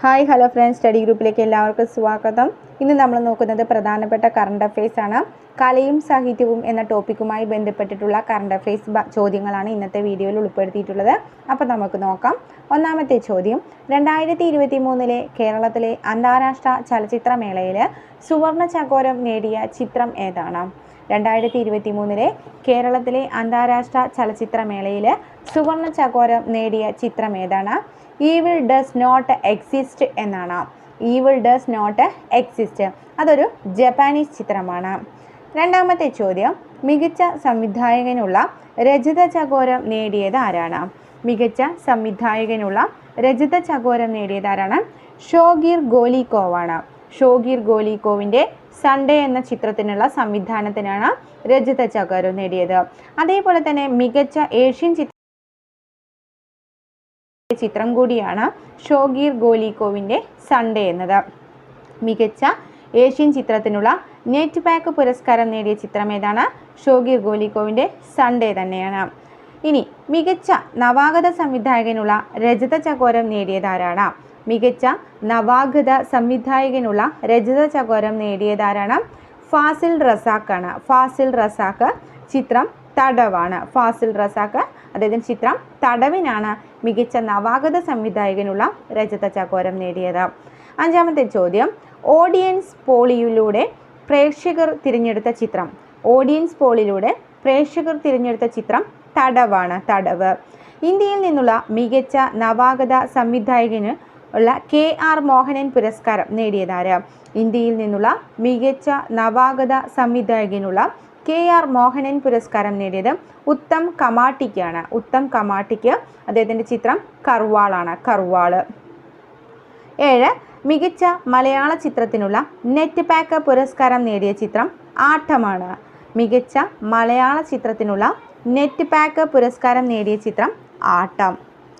Hi hello friends. Study ഗ്രൂപ്പിലേക്ക് എല്ലാവർക്കും സ്വാഗതം. ഇന്ന് നമ്മൾ നോക്കുന്നത് പ്രധാനപ്പെട്ട കറണ്ട് അഫയേഴ്സ് ആണ്. കലയും സാഹിത്യവും എന്ന ടോപ്പിക്കുമായി ബന്ധപ്പെട്ടിട്ടുള്ള കറണ്ട് അഫയേഴ്സ് ചോദ്യങ്ങളാണ് ഇന്നത്തെ വീഡിയോയിൽ ഉൾപ്പെടുത്തിയിട്ടുള്ളത്. അപ്പോൾ നമുക്ക് നോക്കാം. ഒന്നാമത്തെ ചോദ്യം. രണ്ടായിരത്തി ഇരുപത്തി മൂന്നിലെ കേരളത്തിലെ അന്താരാഷ്ട്ര ചലച്ചിത്രമേളയിൽ സുവർണ ചകോരം നേടിയ ചിത്രം ഏതാണ്? രണ്ടായിരത്തി ഇരുപത്തി മൂന്നിലെ കേരളത്തിലെ അന്താരാഷ്ട്ര ചലച്ചിത്രമേളയിൽ സുവർണ ചകോരം നേടിയ ചിത്രം ഏതാണ്? ഈവിൾ ഡസ് നോട്ട് എക്സിസ്റ്റ് എന്നാണ്. ഈവിൾ ഡസ് നോട്ട് എക്സിസ്റ്റ് അതൊരു ജപ്പാനീസ് ചിത്രമാണ്. രണ്ടാമത്തെ ചോദ്യം മികച്ച സംവിധായകനുള്ള രജത ചകോരം നേടിയത് ആരാണ്? മികച്ച സംവിധായകനുള്ള രജത ചകോരം നേടിയത് ആരാണ്? ഷോഗീർ ഗോലിക്കോവാണ്. ഷോഗീർ ഗോലിക്കോവിന്റെ സൺഡേ എന്ന ചിത്രത്തിനുള്ള സംവിധാനത്തിനാണ് രജത ചകോരം നേടിയത്. അതേപോലെ തന്നെ മികച്ച ഏഷ്യൻ ചിത്ര ചിത്രം കൂടിയാണ് ഷോഗീർ ഗോലിക്കോവിന്റെ സൺഡേ എന്നത്. മികച്ച ഏഷ്യൻ ചിത്രത്തിനുള്ള നെറ്റ് പാക്ക് പുരസ്കാരം നേടിയ ചിത്രം ഏതാണ്? ഷോഗീർ ഗോലിക്കോവിന്റെ സൺഡേ തന്നെയാണ്. ഇനി മികച്ച നവാഗത സംവിധായകനുള്ള രജത ചകോരം നേടിയതാരാണ് മികച്ച നവാഗത സംവിധായകനുള്ള രജത ചകോരം നേടിയതാരാണ് ഫാസിൽ റസാഖാണ് ഫാസിൽ റസാഖ് ചിത്രം തടവാണ്. ഫാസിൽ റസാഖ് അദ്ദേഹത്തിന്റെ ചിത്രം തടവിനാണ് മികച്ച നവാഗത സംവിധായകനുള്ള രജത ചകോരം നേടിയത്. അഞ്ചാമത്തെ ചോദ്യം ഓഡിയൻസ് പോളിയിലൂടെ പ്രേക്ഷകർ തിരഞ്ഞെടുത്ത ചിത്രം. ഓഡിയൻസ് പോളിലൂടെ പ്രേക്ഷകർ തിരഞ്ഞെടുത്ത ചിത്രം തടവാണ് തടവ്. ഇന്ത്യയിൽ നിന്നുള്ള മികച്ച നവാഗത സംവിധായകന് ഉള്ള കെ ആർ മോഹനൻ പുരസ്കാരം നേടിയതാര്? ഇന്ത്യയിൽ നിന്നുള്ള മികച്ച നവാഗത സംവിധായകനുള്ള കെ ആർ മോഹനൻ പുരസ്കാരം നേടിയത് ഉത്തം കമാട്ടിക്കാണ്. ഉത്തം കമാട്ടിക്ക് അദ്ദേഹത്തിന്റെ ചിത്രം കർവാളാണ്. കർവാൾ. ഏഴ് മികച്ച മലയാള ചിത്രത്തിനുള്ള നെറ്റ് പാക്ക് പുരസ്കാരം നേടിയ ചിത്രം ആട്ടമാണ്. മികച്ച മലയാള ചിത്രത്തിനുള്ള നെറ്റ് പാക്ക് പുരസ്കാരം നേടിയ ചിത്രം ആട്ടം.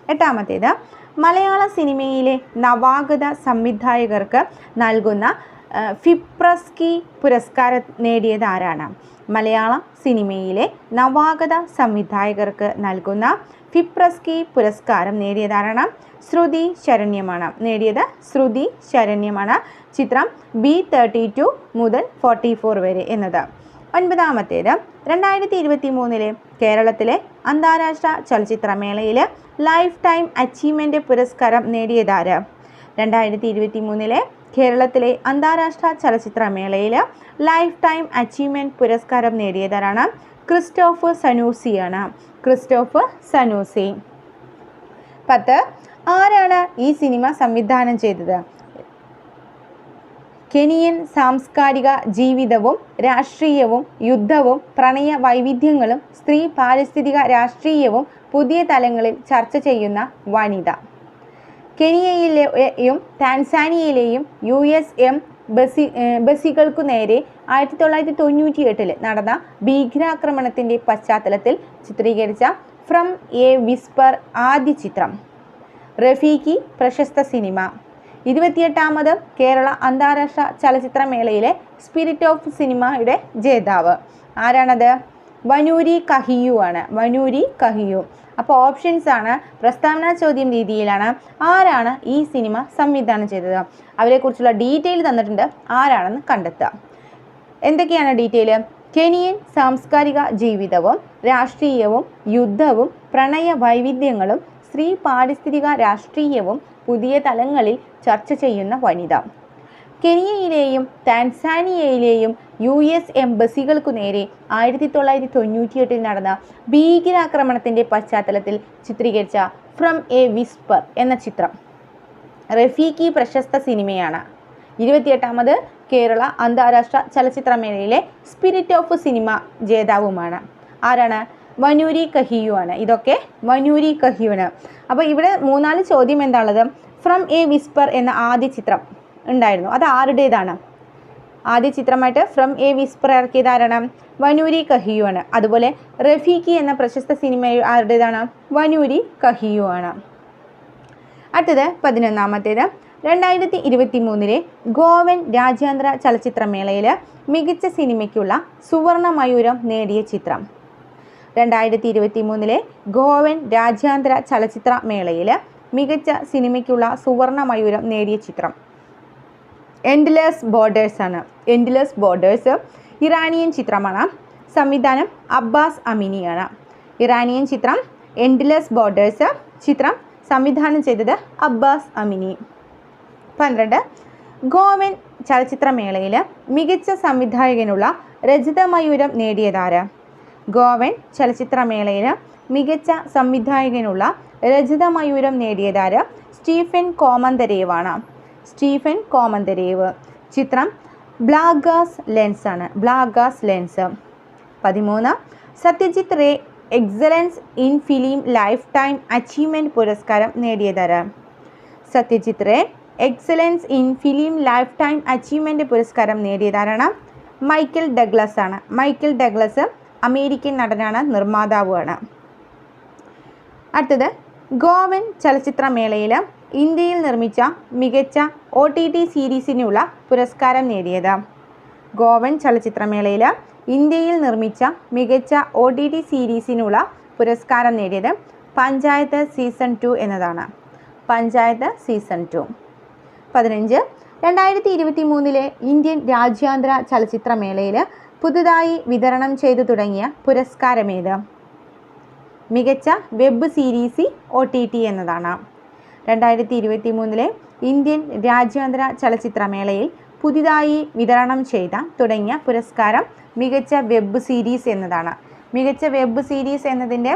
എട്ടാമത്തേത് മലയാള സിനിമയിലെ നവാഗത സംവിധായകർക്ക് നൽകുന്ന ഫിപ്രസ്കി പുരസ്കാരം നേടിയത് ആരാണ്? മലയാള സിനിമയിലെ നവാഗത സംവിധായകർക്ക് നൽകുന്ന ഫിപ്രസ്കി പുരസ്കാരം നേടിയതാരാണ് ശ്രുതി ശരണ്യമാണ്. നേടിയത് ശ്രുതി ശരണ്യമാണ്. ചിത്രം ബി തേർട്ടി ടു മുതൽ ഫോർട്ടി ഫോർ വരെ എന്നത്. ഒൻപതാമത്തേത് രണ്ടായിരത്തി ഇരുപത്തി മൂന്നിലെ കേരളത്തിലെ അന്താരാഷ്ട്ര ചലച്ചിത്രമേളയിൽ ലൈഫ് ടൈം അച്ചീവ്മെന്റ് പുരസ്കാരം നേടിയതാര് രണ്ടായിരത്തി ഇരുപത്തി മൂന്നിലെ കേരളത്തിലെ അന്താരാഷ്ട്ര ചലച്ചിത്രമേളയിൽ ലൈഫ് ടൈം അച്ചീവ്മെന്റ് പുരസ്കാരം നേടിയതാരാണ്? ക്രിസ്റ്റോഫ് സനൂസിയാണ്. Krzysztof Zanussi. പത്ത്. ആരാണ് ഈ സിനിമ സംവിധാനം ചെയ്തത്? കെനിയൻ സാംസ്കാരിക ജീവിതവും രാഷ്ട്രീയവും യുദ്ധവും പ്രണയ വൈവിധ്യങ്ങളും സ്ത്രീ പാരിസ്ഥിതിക രാഷ്ട്രീയവും പുതിയ തലങ്ങളിൽ ചർച്ച ചെയ്യുന്ന വനിത. കെനിയയിലെയും ടാൻസാനിയയിലെയും യു എസ് എം ബസി ബസികൾക്കു നേരെ ആയിരത്തി തൊള്ളായിരത്തി തൊണ്ണൂറ്റി എട്ടിൽ നടന്ന ഭീകരാക്രമണത്തിന്റെ പശ്ചാത്തലത്തിൽ ചിത്രീകരിച്ച ഫ്രം എ വിസ്പർ ആദ്യ ചിത്രം. റഫീഖി പ്രശസ്ത സിനിമ. ഇരുപത്തിയെട്ടാമത് കേരള അന്താരാഷ്ട്ര ചലച്ചിത്രമേളയിലെ സ്പിരിറ്റ് ഓഫ് സിനിമയുടെ ജേതാവ്. ആരാണത്? വനൂരി കഹിയു ആണ്. വനൂരി കഹിയു. അപ്പോൾ ഓപ്ഷൻസ് ആണ് പ്രസ്താവന ചോദ്യം രീതിയിലാണ് ആരാണ് ഈ സിനിമ സംവിധാനം ചെയ്തത്. അവരെക്കുറിച്ചുള്ള ഡീറ്റെയിൽ തന്നിട്ടുണ്ട്. ആരാണെന്ന് കണ്ടെത്തുക. എന്തൊക്കെയാണ് ഡീറ്റെയിൽ കെനിയൻ സാംസ്കാരിക ജീവിതവും രാഷ്ട്രീയവും യുദ്ധവും പ്രണയ വൈവിധ്യങ്ങളും സ്ത്രീ പാരിസ്ഥിതിക രാഷ്ട്രീയവും പുതിയ തലങ്ങളിൽ ചർച്ച ചെയ്യുന്ന വനിത. കെനിയയിലെയും ടാൻസാനിയയിലെയും യു എസ് എംബസികൾക്കു നേരെ ആയിരത്തി തൊള്ളായിരത്തി തൊണ്ണൂറ്റിയെട്ടിൽ നടന്ന ഭീകരാക്രമണത്തിന്റെ പശ്ചാത്തലത്തിൽ ചിത്രീകരിച്ച ഫ്രം എ വിസ്പർ എന്ന ചിത്രം. റഫീഖി പ്രശസ്ത സിനിമയാണ്. ഇരുപത്തിയെട്ടാമത് കേരള അന്താരാഷ്ട്ര ചലച്ചിത്രമേളയിലെ സ്പിരിറ്റ് ഓഫ് സിനിമ ജേതാവുമാണ്. ആരാണ്? വനൂരി കഹിയു ആണ് ഇതൊക്കെ വനൂരി കഹിയുണ്. അപ്പോൾ ഇവിടെ മൂന്നാൽ ചോദ്യം എന്താണുള്ളത്? ഫ്രം എ വിസ്പർ എന്ന ആദ്യ ചിത്രം ഉണ്ടായിരുന്നു. അത് ആരുടേതാണ്? ആദ്യ ചിത്രമായിട്ട് ഫ്രം എ വിസ്പർ ഇറക്കിയത് ആരാണ് വനൂരി കഹിയു ആണ് അതുപോലെ റഫീഖി എന്ന പ്രശസ്ത സിനിമ ആരുടേതാണ്? വനൂരി കഹിയു ആണ് അടുത്തത് പതിനൊന്നാമത്തേത്. രണ്ടായിരത്തി ഇരുപത്തി മൂന്നിലെ ഗോവൻ രാജ്യാന്തര ചലച്ചിത്രമേളയിൽ മികച്ച സിനിമയ്ക്കുള്ള സുവർണ മയൂരം നേടിയ ചിത്രം. രണ്ടായിരത്തി ഇരുപത്തി മൂന്നിലെ ഗോവൻ രാജ്യാന്തര ചലച്ചിത്ര മേളയിൽ മികച്ച സിനിമയ്ക്കുള്ള സുവർണ മയൂരം നേടിയ ചിത്രം. എൻഡ്ലെസ് ബോർഡേഴ്സ് ആണ്. എൻഡ്ലെസ് ബോർഡേഴ്സ് ഇറാനിയൻ ചിത്രമാണ്. സംവിധാനം അബ്ബാസ് അമിനിയാണ് ഇറാനിയൻ ചിത്രം എൻഡ്ലെസ് ബോർഡേഴ്സ് ചിത്രം സംവിധാനം ചെയ്തത് അബ്ബാസ് അമിനി. പന്ത്രണ്ട് ഗോവൻ ചലച്ചിത്രമേളയിൽ മികച്ച സംവിധായകനുള്ള രജത മയൂരം നേടിയതാര്? ഗോവൻ ചലച്ചിത്രമേളയിൽ മികച്ച സംവിധായകനുള്ള രജത മയൂരം നേടിയതാര്? സ്റ്റീഫൻ കോമന്തരേവാണ്. Stephen Komandarev. ചിത്രം ബ്ലാഗാസ് ലെൻസ് ആണ്. Blaga's lessons. പതിമൂന്ന്. Satyajit Ray excellence in film lifetime achievement പുരസ്കാരം നേടിയതാര്? Satyajit Ray excellence in film lifetime achievement പുരസ്കാരം നേടിയതാരാണ്? മൈക്കൽ ഡഗ്ലസ് ആണ്. മൈക്കൽ ഡഗ്ലസ് അമേരിക്കൻ നടനാണ് നിർമ്മാതാവുമാണ്. അടുത്തത് ഗോവൻ ചലച്ചിത്രമേളയിൽ ഇന്ത്യയിൽ നിർമ്മിച്ച മികച്ച ഒ ടി ടി സീരീസിനുള്ള പുരസ്കാരം നേടിയത്. ഗോവൻ ചലച്ചിത്രമേളയിൽ ഇന്ത്യയിൽ നിർമ്മിച്ച മികച്ച ഒ ടി ടി സീരീസിനുള്ള പുരസ്കാരം നേടിയത് പഞ്ചായത്ത് സീസൺ ടു എന്നതാണ്. Panchayat season two. പതിനഞ്ച് രണ്ടായിരത്തി ഇരുപത്തി മൂന്നിലെ ഇന്ത്യൻ രാജ്യാന്തര ചലച്ചിത്രമേളയിൽ പുതുതായി വിതരണം ചെയ്തു തുടങ്ങിയ പുരസ്കാരമേത്? മികച്ച വെബ് സീരീസി ഒ ടി ടി എന്നതാണ്. രണ്ടായിരത്തി ഇരുപത്തി മൂന്നിലെ ഇന്ത്യൻ രാജ്യാന്തര ചലച്ചിത്രമേളയിൽ പുതിയതായി വിതരണം ചെയ്ത തുടങ്ങിയ പുരസ്കാരം മികച്ച വെബ് സീരീസ് എന്നതാണ്. മികച്ച വെബ് സീരീസ് എന്നതിന്റെ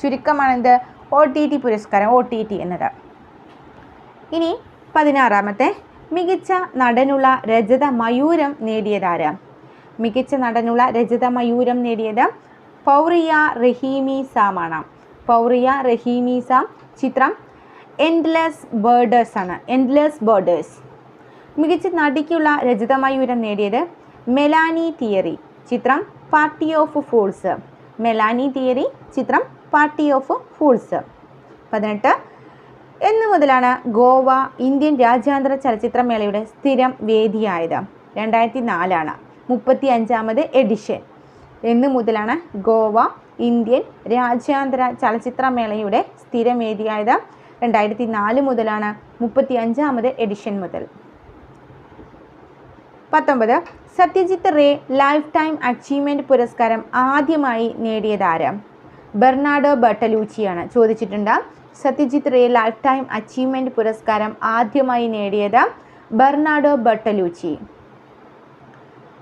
ചുരുക്കമാണിത് ഒ ടി ടി പുരസ്കാരം ഒ ടി ടി എന്നത്. ഇനി പതിനാറാമത്തെ മികച്ച നടനുള്ള രജത മയൂരം നേടിയതാര് മികച്ച നടനുള്ള രജത മയൂരം നേടിയത് പൗറിയ റഹീമി സാമാണ്. പൗറിയ റഹീമി സാം ചിത്രം എൻഡ്ലെസ് ബേർഡേഴ്സ് ആണ്. എൻഡ്ലെസ് ബേർഡേഴ്സ് മികച്ച നടിക്കുള്ള രജത മയൂരം നേടിയത് മെലാനി തിയറി ചിത്രം party of fools Melanie Thierry ചിത്രം പാർട്ടി ഓഫ് ഫൂൾസ് പതിനെട്ട്. എന്നു മുതലാണ് ഗോവ ഇന്ത്യൻ രാജ്യാന്തര ചലച്ചിത്രമേളയുടെ സ്ഥിരം വേദിയായത്. രണ്ടായിരത്തി നാലാണ് മുപ്പത്തി അഞ്ചാമത് എഡിഷൻ എന്നു മുതലാണ് ഗോവ ഇന്ത്യൻ രാജ്യാന്തര ചലച്ചിത്രമേളയുടെ സ്ഥിരം വേദിയായത്. രണ്ടായിരത്തി നാല് മുതലാണ് മുപ്പത്തി അഞ്ചാമത് എഡിഷൻ മുതൽ. പത്തൊമ്പത് Satyajit Ray life time achievement പുരസ്കാരം ആദ്യമായി നേടിയതാരം ബെർണാഡോ ബട്ടലൂച്ചിയാണ് ചോദിച്ചിട്ടുണ്ട് Satyajit Ray life time achievement പുരസ്കാരം ആദ്യമായി നേടിയത് ബെർണാഡോ ബട്ടലൂച്ചി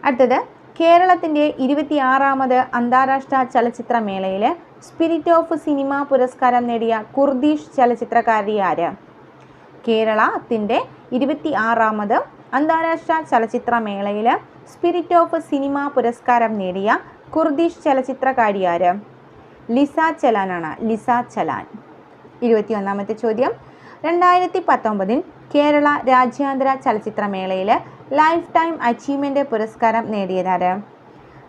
അടുത്തത് കേരളത്തിന്റെ ഇരുപത്തിയാറാമത് അന്താരാഷ്ട്ര ചലച്ചിത്രമേളയിൽ സ്പിരിറ്റ് ഓഫ് സിനിമ പുരസ്കാരം നേടിയ കുർദീഷ് ചലച്ചിത്രകാരി ആര്? കേരളത്തിന്റെ ഇരുപത്തി ആറാമത് അന്താരാഷ്ട്ര ചലച്ചിത്രമേളയിൽ സ്പിരിറ്റ് ഓഫ് സിനിമ പുരസ്കാരം നേടിയ കുർദീഷ് ചലച്ചിത്രകാരി ആര്? ലിസ ചലാനാണ്. Lisa Chalan. ഇരുപത്തിയൊന്നാമത്തെ ചോദ്യം. രണ്ടായിരത്തി പത്തൊമ്പതിൽ കേരള രാജ്യാന്തര ചലച്ചിത്രമേളയിൽ ലൈഫ് ടൈം അച്ചീവ്മെന്റ് പുരസ്കാരം നേടിയതാര്?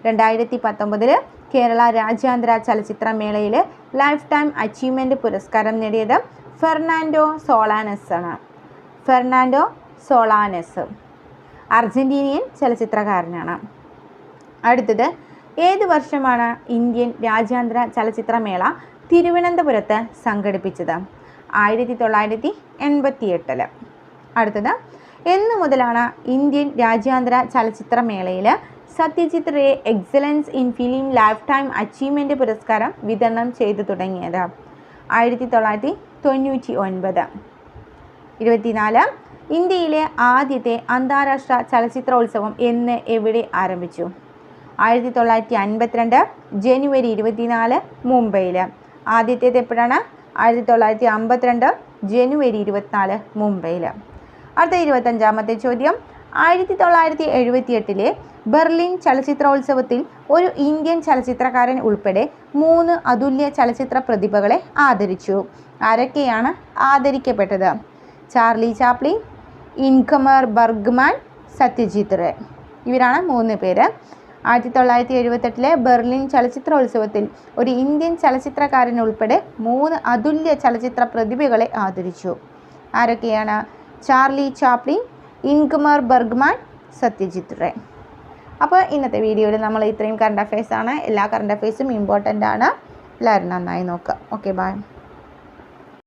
രണ്ടായിരത്തി പത്തൊമ്പതിൽ കേരള രാജ്യാന്തര ചലച്ചിത്രമേളയിൽ ലൈഫ് ടൈം അച്ചീവ്മെന്റ് പുരസ്കാരം നേടിയത് ഫെർണാൻഡോ സോളാനസ് ആണ് ഫെർണാൻഡോ സോളാനസ് അർജന്റീനിയൻ ചലച്ചിത്രകാരനാണ്. അടുത്തത് ഏത് വർഷമാണ് ഇന്ത്യൻ രാജ്യാന്തര ചലച്ചിത്രമേള തിരുവനന്തപുരത്ത് സംഘടിപ്പിച്ചത്? ആയിരത്തി തൊള്ളായിരത്തി എൺപത്തി എട്ടിൽ അടുത്തത് എന്നു മുതലാണ് ഇന്ത്യൻ രാജ്യാന്തര ചലച്ചിത്രമേളയിൽ Satyajit Ray excellence in film lifetime achievement പുരസ്കാരം വിതരണം ചെയ്തു തുടങ്ങിയത്. ആയിരത്തി തൊള്ളായിരത്തി തൊണ്ണൂറ്റി ഒൻപത്. ഇരുപത്തിനാല്. ഇന്ത്യയിലെ ആദ്യത്തെ അന്താരാഷ്ട്ര ചലച്ചിത്രോത്സവം എന്ന് എവിടെ ആരംഭിച്ചു? ആയിരത്തി തൊള്ളായിരത്തി അൻപത്തിരണ്ട് ജനുവരി ഇരുപത്തിനാല് മുംബൈയിൽ ആദ്യത്തേത് എപ്പോഴാണ് ആയിരത്തി തൊള്ളായിരത്തി അമ്പത്തിരണ്ട് ജനുവരി ഇരുപത്തിനാല് മുംബൈയിൽ അടുത്ത ഇരുപത്തഞ്ചാമത്തെ ചോദ്യം ആയിരത്തി തൊള്ളായിരത്തി എഴുപത്തി എട്ടിലെ ബെർലിൻ ചലച്ചിത്രോത്സവത്തിൽ ഒരു ഇന്ത്യൻ ചലച്ചിത്രകാരൻ ഉൾപ്പെടെ മൂന്ന് അതുല്യ ചലച്ചിത്ര പ്രതിഭകളെ ആദരിച്ചു. ആരൊക്കെയാണ് ആദരിക്കപ്പെട്ടത്? Charlie Chaplin Ingmar Bergman Satyajit Ray. ഇവരാണ് മൂന്ന് പേര്. ആയിരത്തി തൊള്ളായിരത്തി എഴുപത്തെട്ടിലെ ബെർലിൻ ചലച്ചിത്രോത്സവത്തിൽ ഒരു ഇന്ത്യൻ ചലച്ചിത്രകാരൻ ഉൾപ്പെടെ മൂന്ന് അതുല്യ ചലച്ചിത്ര പ്രതിഭകളെ ആദരിച്ചു. ആരൊക്കെയാണ്? Charlie Chaplin Ingmar Bergman Satyajit Ray. അപ്പോൾ ഇന്നത്തെ വീഡിയോയിൽ നമ്മൾ ഇത്രയും കറണ്ട് ആണ്. എല്ലാ കറണ്ട് അഫയേഴ്സും ഇമ്പോർട്ടന്റ് ആണ്. എല്ലാവരും നന്നായി നോക്കുക ഓക്കെ ബൈ